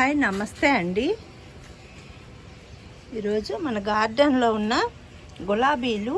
Hi నమస్తే అండి. ఈరోజు మన గార్డెన్లో ఉన్న గులాబీలు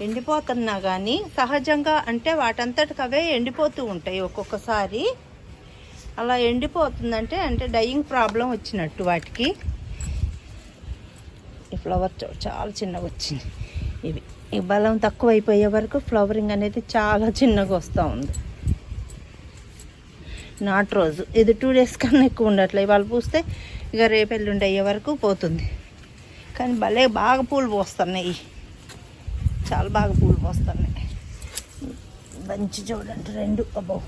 ఎండిపోతున్నా కానీ సహజంగా అంటే వాటంతటికి అవే ఎండిపోతూ ఉంటాయి ఒక్కొక్కసారి. అలా ఎండిపోతుందంటే అంటే డయింగ్ ప్రాబ్లం వచ్చినట్టు వాటికి. ఈ ఫ్లవర్ చాలా చిన్నగా వచ్చింది. ఇవి. ఈ బలం తక్కువ అయిపోయే వరకు ఫ్లవరింగ్ అనేది చాలా చిన్నగా వస్తూ ఉంది. నాట్ రోజు. ఇది టూ డేస్ కన్నా ఎక్కువ ఉండట్లే. ఇవాళ పూస్తే ఇక రేపు ఎల్లుండి అయ్యే వరకు పోతుంది. కానీ భలే బాగా పూలు పోస్తున్నాయి. చాలా బాగా పూలు పోస్తున్నాయి. మంచి చూడండి రెండు. అబ్బో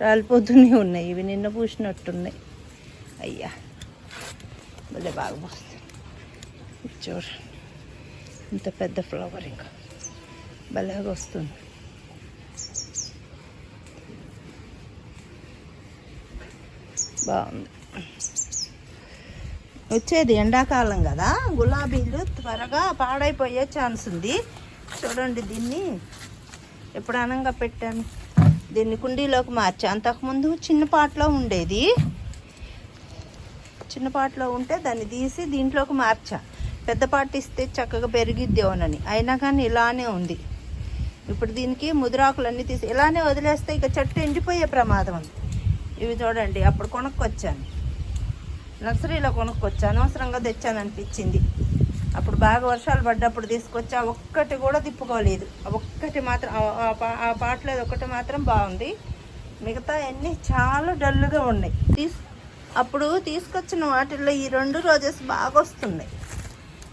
రాలిపోతూనే ఉన్నాయి. ఇవి నిన్న పూసినట్టున్నాయి. అయ్యా భలే బాగా పోస్తుంది చూడండి. ఇంత పెద్ద ఫ్లవర్ ఇంకా భలేగా వస్తుంది. బాగుంది. వచ్చేది ఎండాకాలం కదా గులాబీలు త్వరగా పాడైపోయే ఛాన్స్ ఉంది. చూడండి దీన్ని. ఎప్పుడు అనంగా పెట్టాను? దీన్ని కుండీలోకి మార్చా. అంతకుముందు చిన్న పాటలో ఉండేది. చిన్న పాటలో ఉంటే దాన్ని తీసి దీంట్లోకి మార్చా. పెద్ద పాట ఇస్తే చక్కగా పెరిగిద్దేమోనని అయినా కానీ ఇలానే ఉంది. ఇప్పుడు దీనికి ముదిరాకులన్నీ తీసి ఇలానే వదిలేస్తే ఇక చెట్టు ఎండిపోయే ప్రమాదం ఉంది. ఇవి చూడండి అప్పుడు కొనుక్కొచ్చాను. నర్సరీలో కొనుక్కొచ్చాను అనవసరంగా తెచ్చాను అనిపించింది అప్పుడు బాగా వర్షాలు పడ్డప్పుడు తీసుకొచ్చి ఆ ఒక్కటి కూడా తిప్పుకోలేదు. ఒక్కటి మాత్రం ఆ- పా- ఆ పాటలో ఒకటి మాత్రం బాగుంది. మిగతా అన్నీ చాలా డల్లుగా ఉన్నాయి. తీసు అప్పుడు తీసుకొచ్చిన వాటిల్లో ఈ రెండు రోజెస్ బాగా వస్తున్నాయి.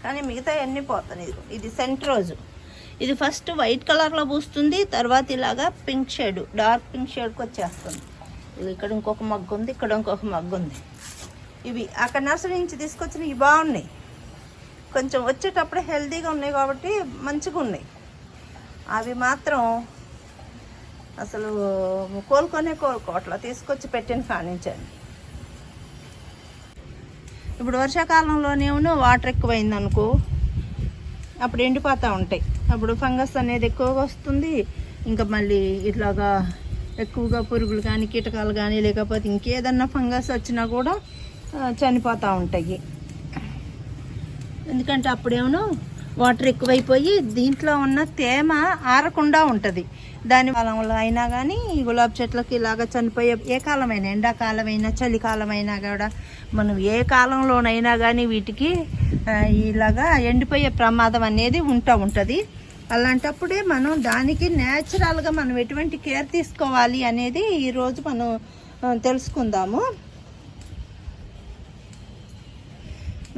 కానీ మిగతా అన్నీ పోతున్నాయి ఇది సెంట్ రోజు. ఇది ఫస్ట్ వైట్ కలర్లో పూస్తుంది తర్వాత ఇలాగా పింక్ షేడ్ డార్క్ పింక్ షేడ్కి వచ్చేస్తుంది. ఇక్కడ ఇంకొక మగ్గు ఉంది ఇక్కడ ఇంకొక మగ్గు ఉంది. ఇవి అక్కడ నర్సరీ నుంచి తీసుకొచ్చినవి బాగున్నాయి. కొంచెం వచ్చేటప్పుడు హెల్తీగా ఉన్నాయి కాబట్టి మంచిగా ఉన్నాయి. అవి మాత్రం అసలు కోలుకొనే కోలుకోవట్లా తీసుకొచ్చి పెట్టిన కానించండి ఇప్పుడు వర్షాకాలంలోనేమో వాటర్ ఎక్కువైంది అనుకో అప్పుడు ఎండిపోతూ ఉంటాయి. అప్పుడు ఫంగస్ అనేది ఎక్కువగా వస్తుంది ఇంకా మళ్ళీ ఇట్లాగా ఎక్కువగా పురుగులు కానీ కీటకాలు కానీ లేకపోతే ఇంకేదన్నా ఫంగస్ వచ్చినా కూడా చనిపోతూ ఉంటాయి. ఎందుకంటే అప్పుడేమో వాటర్ ఎక్కువైపోయి దీంట్లో ఉన్న తేమ ఆరకుండా ఉంటుంది. దాని కాలంలో అయినా కానీ ఈ గులాబీ చెట్లకి ఇలాగ చనిపోయే ఏ కాలమైనా ఎండాకాలమైనా చలికాలమైనా కూడా మనం ఏ కాలంలోనైనా కానీ వీటికి ఇలాగా ఎండిపోయే ప్రమాదం అనేది ఉంటా ఉంటుంది. అలాంటప్పుడే మనం దానికి న్యాచురల్గా మనం ఎటువంటి కేర్ తీసుకోవాలి అనేది ఈరోజు మనం తెలుసుకుందాము.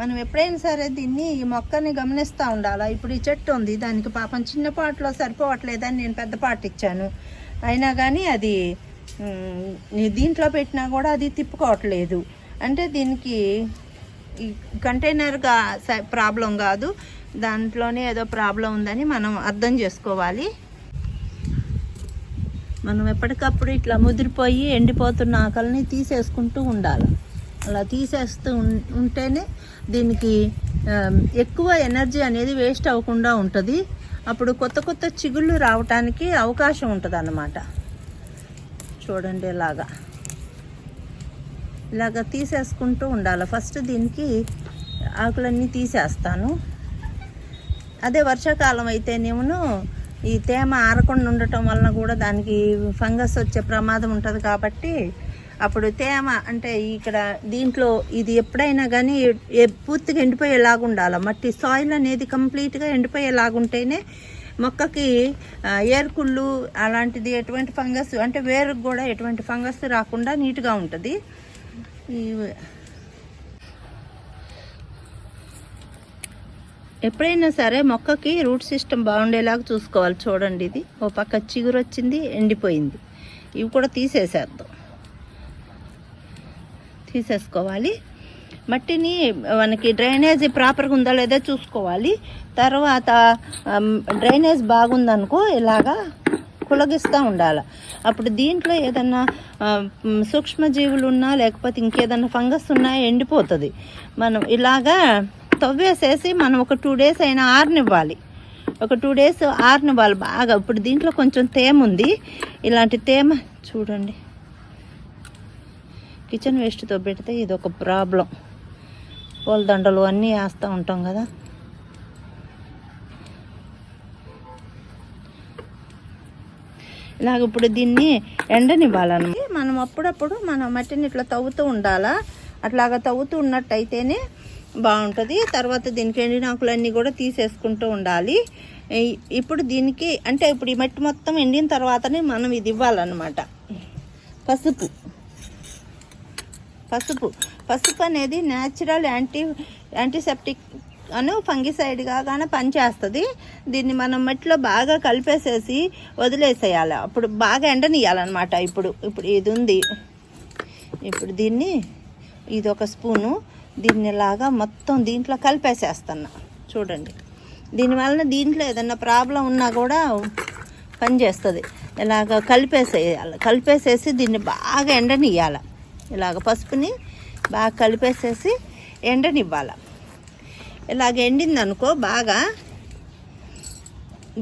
మనం ఎప్పుడైనా సరే దీన్ని ఈ మొక్కని గమనిస్తూ ఉండాలా? ఇప్పుడు ఈ చెట్టు ఉంది దానికి పాపం చిన్న పాటలో సరిపోవట్లేదని నేను పెద్ద పాట ఇచ్చాను. అయినా కానీ అది దీంట్లో పెట్టినా కూడా అది తిప్పుకోవట్లేదు. అంటే దీనికి ఈ కంటైనర్గా ప్రాబ్లం కాదు. దాంట్లోనే ఏదో ప్రాబ్లం ఉందని మనం అర్థం చేసుకోవాలి. మనం ఎప్పటికప్పుడు ఇట్లా ముదిరిపోయి ఎండిపోతున్న ఆకలిని తీసేసుకుంటూ ఉండాలి. అలా తీసేస్తూ ఉం- ఉంటేనే దీనికి ఎక్కువ ఎనర్జీ అనేది వేస్ట్ అవ్వకుండా ఉంటుంది. అప్పుడు కొత్త కొత్త చిగుళ్ళు రావటానికి అవకాశం ఉంటుంది అన్నమాట చూడండి ఇలాగా. ఇలాగ తీసేసుకుంటూ ఉండాలి. ఫస్ట్ దీనికి ఆకులన్నీ తీసేస్తాను. అదే వర్షాకాలం అయితేనేమో ఈ తేమ ఆరకుండా ఉండటం వలన కూడా దానికి ఫంగస్ వచ్చే ప్రమాదం ఉంటుంది కాబట్టి అప్పుడు తేమ అంటే ఇక్కడ దీంట్లో ఇది ఎప్పుడైనా కానీ పూర్తిగా ఎండిపోయేలాగా ఉండాలి. మట్టి సాయిల్ అనేది కంప్లీట్గా ఎండిపోయేలాగా ఉంటేనే మొక్కకి ఏరుకుళ్ళు అలాంటిది ఎటువంటి ఫంగస్ అంటే వేరుకు కూడా ఎటువంటి ఫంగస్ రాకుండా నీట్గా ఉంటుంది. ఎప్పుడైనా సరే మొక్కకి రూట్ సిస్టమ్ బాగుండేలాగా చూసుకోవాలి. చూడండి ఇది. ఓ పక్క చిగురు వచ్చింది ఎండిపోయింది. ఇవి కూడా తీసేసేద్దాం. తీసేసుకోవాలి. మట్టిని మనకి డ్రైనేజ్ ప్రాపర్గా ఉందా లేదా చూసుకోవాలి. తర్వాత డ్రైనేజ్ బాగుందనుకో ఇలాగా కులగిస్తూ ఉండాలి. అప్పుడు దీంట్లో ఏదన్నా సూక్ష్మజీవులు ఉన్నా లేకపోతే ఇంకేదన్నా ఫంగస్ ఉన్నా ఎండిపోతుంది. మనం ఇలాగా తవ్వేసేసి మనం ఒక టూ డేస్ అయినా ఆరనివ్వాలి. ఒక టూ డేస్ ఆరనివ్వాలి బాగా. ఇప్పుడు దీంట్లో కొంచెం తేమ ఉంది. ఇలాంటి తేమ చూడండి. కిచెన్ వేస్ట్తో పెడితే ఇది ఒక ప్రాబ్లం పూలదండలు అన్నీ వేస్తూ ఉంటాం కదా. ఇలాగ ఇప్పుడు దీన్ని ఎండనివ్వాలని మనం అప్పుడప్పుడు మనం మట్టిని ఇట్లా తవ్వుతూ ఉండాలా? అట్లాగా తవ్వుతూ ఉన్నట్టయితేనే బాగుంటుంది. తర్వాత దీనికి ఎండినాకులన్నీ కూడా తీసేసుకుంటూ ఉండాలి. ఇప్పుడు దీనికి అంటే ఇప్పుడు ఈ మట్టి మొత్తం ఎండిన తర్వాతనే మనం ఇది ఇవ్వాలన్నమాట. పసుపు. పసుపు. పసుపు అనేది న్యాచురల్ యాంటీ యాంటీసెప్టిక్ అను ఫంగిసైడ్గా కానీ పనిచేస్తుంది. దీన్ని మనం మట్టిలో బాగా కలిపేసేసి వదిలేసేయాలి. అప్పుడు బాగా ఎండనియాలన్నమాట ఇప్పుడు ఇప్పుడు ఇది ఉంది. ఇప్పుడు దీన్ని ఇది ఒక స్పూను. దీన్ని ఇలాగా మొత్తం దీంట్లో కలిపేసేస్తున్నా. చూడండి. దీనివలన దీంట్లో ఏదన్నా ప్రాబ్లం ఉన్నా కూడా పనిచేస్తుంది. ఇలాగ కలిపేసేయాలి. కలిపేసేసి దీన్ని బాగా ఎండనివ్వాలి ఇలాగ పసుపుని బాగా కలిపేసేసి ఎండనివ్వాలి. ఇలాగ ఎండిందనుకో బాగా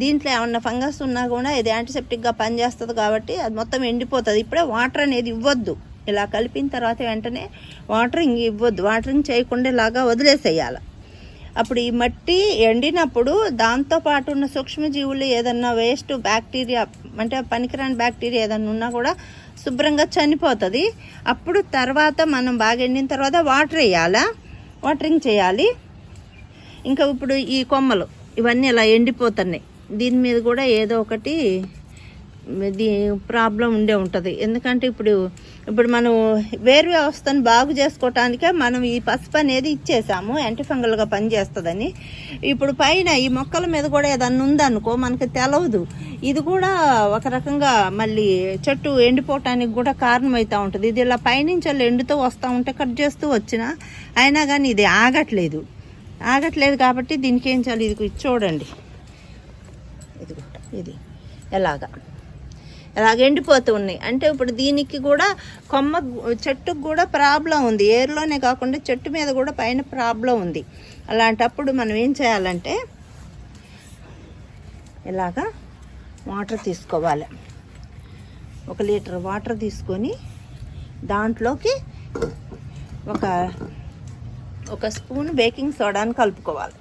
దీంట్లో ఏమన్నా ఫంగస్ ఉన్నా కూడా ఇది యాంటీసెప్టిక్గా పనిచేస్తుంది కాబట్టి అది మొత్తం ఎండిపోతుంది. ఇప్పుడే వాటర్ అనేది ఇవ్వద్దు. ఇలా కలిపిన తర్వాత వెంటనే వాటరింగ్ ఇవ్వద్దు. వాటరింగ్ చేయకుండా ఇలాగా వదిలేసేయాలి. అప్పుడు ఈ మట్టి ఎండినప్పుడు దాంతో పాటు ఉన్న సూక్ష్మజీవులు ఏదన్నా వేస్ట్ బ్యాక్టీరియా అంటే పనికిరాని బ్యాక్టీరియా ఏదన్నా ఉన్నా కూడా శుభ్రంగా చనిపోతుంది. అప్పుడు తర్వాత మనం బాగా ఎండిన తర్వాత వాటర్ వేయాలా? వాటరింగ్ చేయాలి. ఇంకా ఇప్పుడు ఈ కొమ్మలు ఇవన్నీ ఇలా ఎండిపోతున్నాయి. దీని మీద కూడా ఏదో ఒకటి ప్రాబ్లం ఉండే ఉంటుంది. ఎందుకంటే ఇప్పుడు ఇప్పుడు మనం వేరు వ్యవస్థను బాగు చేసుకోవటానికే మనం ఈ పసుపు అనేది ఇచ్చేసాము యాంటీఫంగల్గా పనిచేస్తుందని. ఇప్పుడు పైన ఈ మొక్కల మీద కూడా ఏదన్నా ఉందనుకో మనకి తెలవదు. ఇది కూడా ఒక రకంగా మళ్ళీ చెట్టు ఎండిపోవటానికి కూడా కారణమవుతూ ఉంటుంది. ఇది ఇలా పైనుంచి వాళ్ళు ఎండుతూ వస్తూ ఉంటే కట్ చేస్తూ వచ్చినా అయినా కానీ ఇది ఆగట్లేదు. ఆగట్లేదు కాబట్టి దీనికి ఏం చేయాలి? ఇది చూడండి. ఇది ఇది ఎలాగా? అలాగ ఎండిపోతూ ఉన్నాయి. అంటే ఇప్పుడు దీనికి కూడా కొమ్మ చెట్టుకు కూడా ప్రాబ్లం ఉంది. ఏరులోనే కాకుండా చెట్టు మీద కూడా పైన ప్రాబ్లం ఉంది. అలాంటప్పుడు మనం ఏం చేయాలంటే ఇలాగా వాటర్ తీసుకోవాలి. ఒక లీటర్ వాటర్ తీసుకొని దాంట్లోకి ఒక ఒక స్పూన్ బేకింగ్ సోడాని కలుపుకోవాలి.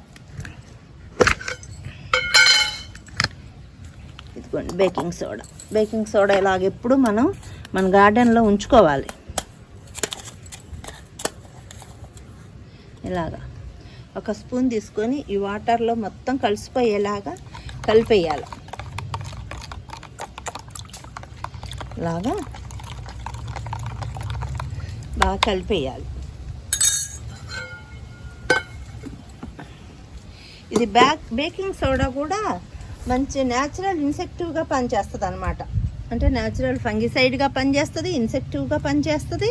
ఇదిగోండి బేకింగ్ సోడా. బేకింగ్ సోడా ఇలాగ ఎప్పుడు మనం మన గార్డెన్లో ఉంచుకోవాలి. ఇలాగా. ఒక స్పూన్ తీసుకొని ఈ వాటర్లో మొత్తం కలిసిపోయేలాగా కలిపేయాలి. ఇలాగా బాగా కలిపేయాలి. ఇది బ్యాక్ బేకింగ్ సోడా కూడా మంచి న్యాచురల్ ఇన్సెక్టివ్గా పనిచేస్తుంది అనమాట అంటే న్యాచురల్ ఫంగిసైడ్గా పనిచేస్తుంది ఇన్సెక్టివ్గా పనిచేస్తుంది.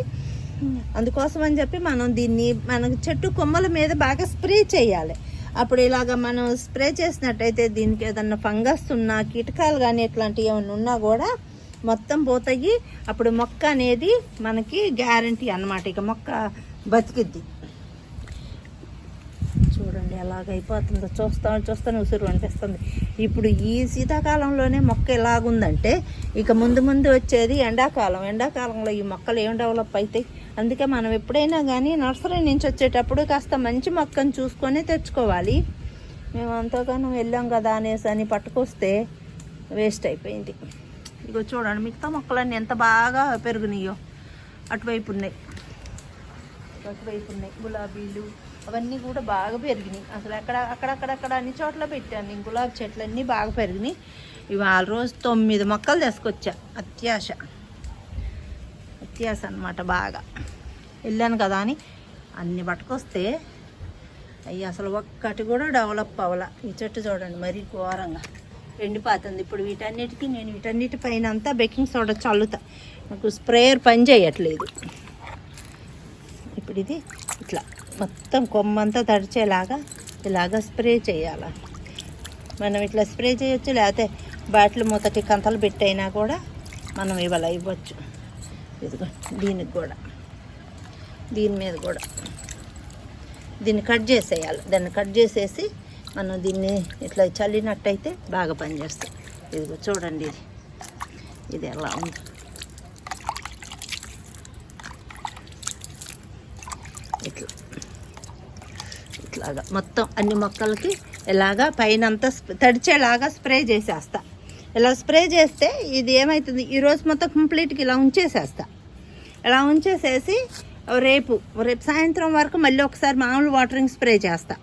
అందుకోసం అని చెప్పి మనం దీన్ని మన చెట్టు కొమ్మల మీద బాగా స్ప్రే చేయాలి. అప్పుడు ఇలాగ మనం స్ప్రే చేసినట్టయితే దీనికి ఏదన్నా ఫంగస్ ఉన్నా కీటకాలు కానీ ఇట్లాంటివి ఏమైనా ఉన్నా కూడా మొత్తం పోతాయి అప్పుడు మొక్క అనేది మనకి గ్యారంటీ అన్నమాట. ఇక మొక్క బతికిద్ది. చూడండి అయిపోతుందో. చూస్తా చూస్తానే ఉసురు అనిపిస్తుంది ఇప్పుడు ఈ శీతాకాలంలోనే మొక్క ఎలాగుందంటే ఇక ముందు ముందు వచ్చేది ఎండాకాలం. ఎండాకాలంలో ఈ మొక్కలు ఏం డెవలప్ అవుతాయి అందుకే మనం ఎప్పుడైనా కానీ నర్సరీ నుంచి వచ్చేటప్పుడు కాస్త మంచి మొక్కను చూసుకొని తెచ్చుకోవాలి. మేము అంతగానో వెళ్ళాం కదా అనేసి అని పట్టుకొస్తే వేస్ట్ అయిపోయింది. ఇగో చూడండి మిగతా మొక్కలన్నీ ఎంత బాగా పెరుగునాయో అటువైపు ఉన్నాయి. అటువైపు ఉన్నాయి. గులాబీలు అవన్నీ కూడా బాగా పెరిగినాయి. అసలు అక్కడ అక్కడక్కడక్కడ అన్ని చోట్ల పెట్టాను. నేను గులాబీ చెట్లు అన్నీ బాగా పెరిగినాయి. ఇవాళ రోజు తొమ్మిది మొక్కలు తీసుకొచ్చా. అత్యాశ. అత్యాశ అనమాట బాగా. వెళ్ళాను కదా అని అన్ని పట్టుకొస్తే అయ్యి అసలు ఒక్కటి కూడా డెవలప్ అవ్వాల. ఈ చెట్టు చూడండి మరీ ఘోరంగా. ఎండిపోతుంది ఇప్పుడు వీటన్నిటికీ నేను వీటన్నిటి పైన అంతా బేకింగ్ సోడా చల్లుతా. నాకు స్ప్రేయర్ పని చేయట్లేదు. ఇప్పుడు ఇది ఇట్లా మొత్తం కొమ్మంతా తడిచేలాగా ఇలాగ స్ప్రే చేయాలి. మనం ఇట్లా స్ప్రే చేయొచ్చు లేకపోతే బాటిల్ మూతకి కంతలు పెట్టైనా కూడా మనం ఇవాళ ఇవ్వచ్చు. ఇదిగో దీనికి కూడా. దీని మీద కూడా. దీన్ని కట్ చేసేయాలి. దాన్ని కట్ చేసేసి మనం దీన్ని ఇట్లా చల్లినట్టయితే బాగా పనిచేస్తుంది ఇదిగో చూడండి ఇది. ఇది ఎలా ఉంది. ఇట్లా. ఇట్లాగా. మొత్తం అన్ని మొక్కలకి ఇలాగా పైన అంతా స్ప్రే- తడిచేలాగా స్ప్రే చేసేస్తా. ఇలా స్ప్రే చేస్తే ఇది ఏమవుతుంది ఈరోజు మొత్తం కంప్లీట్గా ఇలా ఉంచేసేస్తా. ఇలా ఉంచేసేసి రేపు రేపు సాయంత్రం వరకు మళ్ళీ ఒకసారి మామూలు వాటరింగ్ స్ప్రే చేస్తా.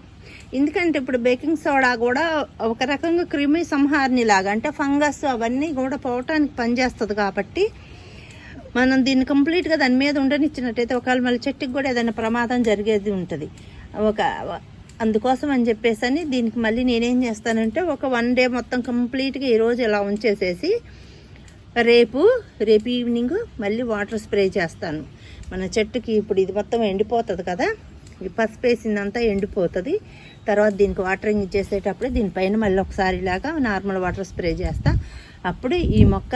ఎందుకంటే ఇప్పుడు బేకింగ్ సోడా కూడా ఒక రకంగా క్రిమి సంహారిణిలాగా అంటే ఫంగస్ అవన్నీ కూడా పోవటానికి పనిచేస్తుంది కాబట్టి మనం దీన్ని కంప్లీట్గా దాని మీద ఉండనిచ్చినట్టయితే ఒకవేళ మళ్ళీ చెట్టుకి కూడా ఏదైనా ప్రమాదం జరిగేది ఉంటుంది. ఒక అందుకోసం అని చెప్పేసి అని దీనికి మళ్ళీ నేనేం చేస్తానంటే ఒక వన్ డే మొత్తం కంప్లీట్గా ఈరోజు ఇలా ఉంచేసేసి రేపు రేపు ఈవినింగ్ మళ్ళీ వాటర్ స్ప్రే చేస్తాను. మన చెట్టుకి ఇప్పుడు ఇది మొత్తం ఎండిపోతుంది కదా ఈ పసుపు వేసిందంతా ఎండిపోతుంది. తర్వాత దీనికి వాటరింగ్ ఇచ్చేసేటప్పుడు దీనిపైన మళ్ళీ ఒకసారి ఇలాగా నార్మల్ వాటర్ స్ప్రే చేస్తా. అప్పుడు ఈ మొక్క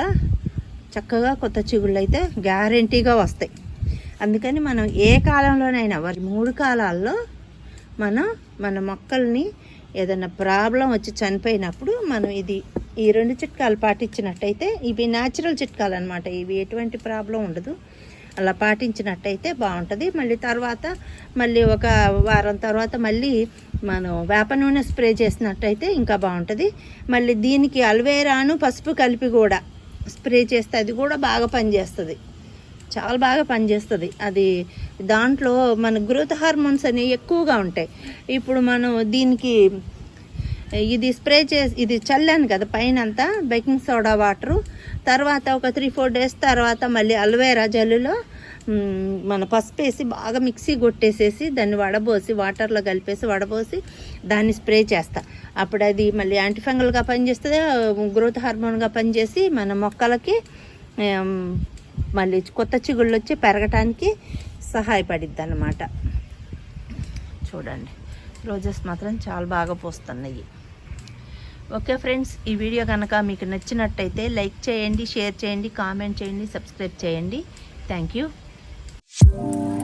చక్కగా కొత్త చిగుళ్ళు అయితే గ్యారంటీగా వస్తాయి. అందుకని మనం ఏ కాలంలోనైనా వారి మూడు కాలాల్లో మనం మన మొక్కల్ని ఏదైనా ప్రాబ్లం వచ్చి చనిపోయినప్పుడు మనం ఇది ఈ రెండు చిట్కాలు పాటించినట్టయితే ఇవి న్యాచురల్ చిట్కాలు అనమాట ఇవి ఎటువంటి ప్రాబ్లం ఉండదు. అలా పాటించినట్టయితే బాగుంటుంది. మళ్ళీ తర్వాత మళ్ళీ ఒక వారం తర్వాత మళ్ళీ మనం వేప నూనె స్ప్రే చేసినట్టయితే ఇంకా బాగుంటుంది. మళ్ళీ దీనికి అల్వేరాను పసుపు కలిపి కూడా స్ప్రే చేస్తే అది కూడా బాగా పనిచేస్తుంది. చాలా బాగా పనిచేస్తుంది. అది దాంట్లో మన గ్రోత్ హార్మోన్స్ అనేవి ఎక్కువగా ఉంటాయి. ఇప్పుడు మనం దీనికి ఇది స్ప్రే చేసి ఇది చల్లాను కదా పైన అంతా బేకింగ్ సోడా వాటరు తర్వాత ఒక త్రీ ఫోర్ డేస్ తర్వాత మళ్ళీ అల్వేరా జల్లులో మన పసుపు వేసి బాగా మిక్సీ కొట్టేసేసి దాన్ని వడబోసి వాటర్లో కలిపేసి వడబోసి దాన్ని స్ప్రే చేస్తా. అప్పుడు అది మళ్ళీ యాంటీఫంగల్గా పనిచేస్తుంది? గ్రోత్ హార్మోన్గా పనిచేసి మన మొక్కలకి మళ్ళీ కొత్త చిగుళ్ళు వచ్చి పెరగటానికి సహాయపడిద్ది అన్నమాట చూడండి. రోజెస్ మాత్రం చాలా బాగా పోస్తున్నాయి. ఓకే ఫ్రెండ్స్ ఈ వీడియో కనుక మీకు నచ్చినట్టయితే లైక్ చేయండి షేర్ చేయండి కామెంట్ చేయండి సబ్స్క్రైబ్ చేయండి. Thank you. you